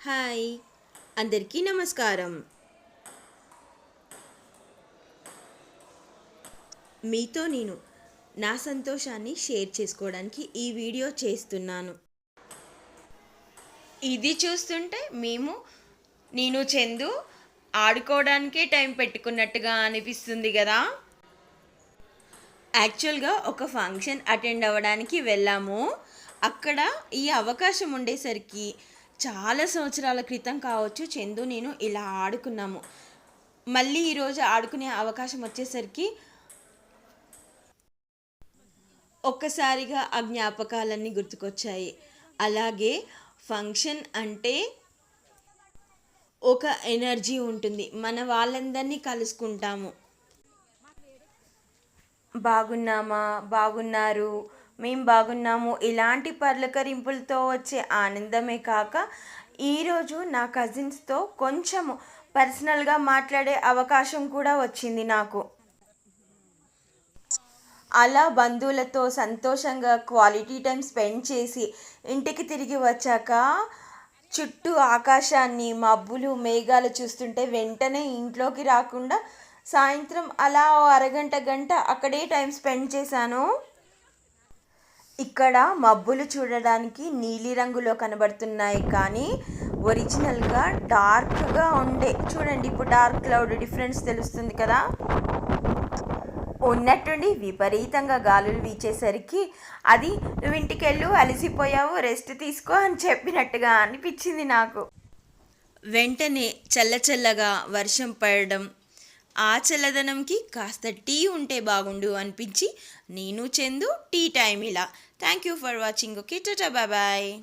Hi. అందరికీ నమస్కారం. మీతో నేను నా సంతోషాన్ని షేర్ చేసుకోవడానికి ఈ వీడియో చేస్తున్నాను. ఇది చూస్తుంటే మేము నేను చందు ఆడుకోవడానికే టైం పెట్టుకున్నట్టుగా అనిపిస్తుంది కదా. యాక్చువల్గా ఒక ఫంక్షన్ అటెండ్ అవ్వడానికి వెళ్ళాము. అక్కడ ఈ అవకాశం ఉండేసరికి చాలా సంవత్సరాల క్రితం కావచ్చు చందు నేను ఇలా ఆడుకున్నాము. మళ్ళీ ఈరోజు ఆడుకునే అవకాశం వచ్చేసరికి ఒక్కసారిగా ఆ జ్ఞాపకాలన్నీ గుర్తుకొచ్చాయి. అలాగే ఫంక్షన్ అంటే ఒక ఎనర్జీ ఉంటుంది. మన వాళ్ళందరినీ కలుసుకుంటాము. బాగున్నామా? బాగున్నారు. మేము బాగున్నాము. ఇలాంటి పర్లకరింపులతో వచ్చే ఆనందమే కాక ఈరోజు నా కజిన్స్తో కొంచెము పర్సనల్గా మాట్లాడే అవకాశం కూడా వచ్చింది నాకు. అలా బంధువులతో సంతోషంగా క్వాలిటీ టైం స్పెండ్ చేసి ఇంటికి తిరిగి వచ్చాక చుట్టూ ఆకాశాన్ని మబ్బులు మేఘాలు చూస్తుంటే వెంటనే ఇంట్లోకి రాకుండా సాయంత్రం అలా అరగంట గంట అక్కడే టైం స్పెండ్ చేశాను. ఇక్కడ మబ్బులు చూడడానికి నీలి రంగులో కనబడుతున్నాయి కానీ ఒరిజినల్గా డార్క్గా ఉండే. చూడండి ఇప్పుడు డార్క్ క్లౌడ్ డిఫరెన్స్ తెలుస్తుంది కదా. ఉన్నట్టుండి విపరీతంగా గాలులు వీచేసరికి అది నువ్వు ఇంటికి వెళ్ళు అలసిపోయావు రెస్ట్ తీసుకో అని చెప్పినట్టుగా అనిపించింది నాకు. వెంటనే చల్ల చల్లగా వర్షం పడడం ఆ చల్లదనంకి కాస్త టీ ఉంటే బాగుండు అనిపించి నేను చందు టీ టైం ఇలా. Thank you for watching okay tata bye